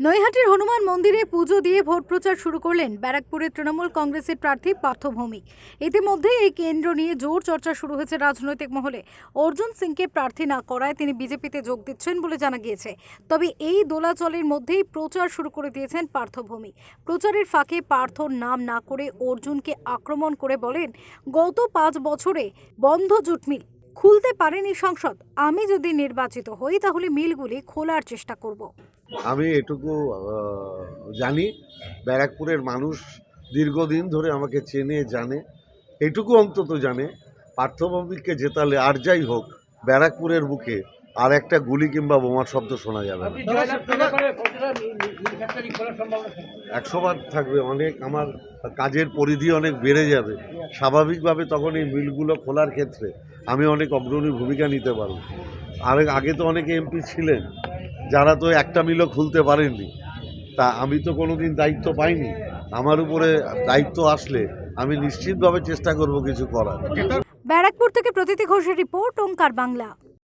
নৈহাটির হনুমান মন্দিরে পুজো দিয়ে ভোট প্রচার শুরু করলেন ব্যারাকপুরের তৃণমূল কংগ্রেসের প্রার্থী পার্থ ভৌমিক। ইতিমধ্যে এই কেন্দ্র নিয়ে জোর চর্চা শুরু হয়েছে রাজনৈতিক মহলে। অর্জুন সিংকে প্রার্থী না করায় তিনি বিজেপিতে যোগ দিচ্ছেন বলে জানা গিয়েছে। তবে এই দোলাচলের মধ্যেই প্রচার শুরু করে দিয়েছেন পার্থ ভৌমিক। প্রচারের ফাঁকে পার্থর নাম না করে অর্জুনকে আক্রমণ করে বলেন, গত পাঁচ বছরে বন্ধ জুট মিল খুলতে পারেনি সংসদ। আমি যদি নির্বাচিত হই, তাহলে মিলগুলি খোলার চেষ্টা করব। আমি এটুকু জানি ব্যারাকপুরের মানুষ দীর্ঘদিন ধরে আমাকে চেনে, জানে। এটুকু অন্তত জানে পার্থভৌমিককে জেতালে আর যাই হোক, ব্যারাকপুরের বুকে আর একটা গুলি কিংবা বোমার শব্দ শোনা যাবে না। আপনি জয়লাভ করলে পরে কতটা মি- মি- মিল ফ্যাক্টরি খোলার সম্ভাবনা থাকে? একশো বার থাকবে অনেক আমার কাজের পরিধি অনেক বেড়ে যাবে। স্বাভাবিকভাবে তখন এই মিলগুলো খোলার ক্ষেত্রে আমি অনেক অগ্রণী ভূমিকা নিতে পারব। আর আগে তো অনেকে এমপি ছিলেন যারা তো একটা মিলও খুলতে পারেননি। তা আমি তো কোনো দিন দায়িত্ব পাইনি। আমার উপরে দায়িত্ব আসলে আমি নিশ্চিতভাবে চেষ্টা করব কিছু করার। ব্যারাকপুর থেকে প্রতীতি ঘোষের রিপোর্ট ওঙ্কার বাংলা।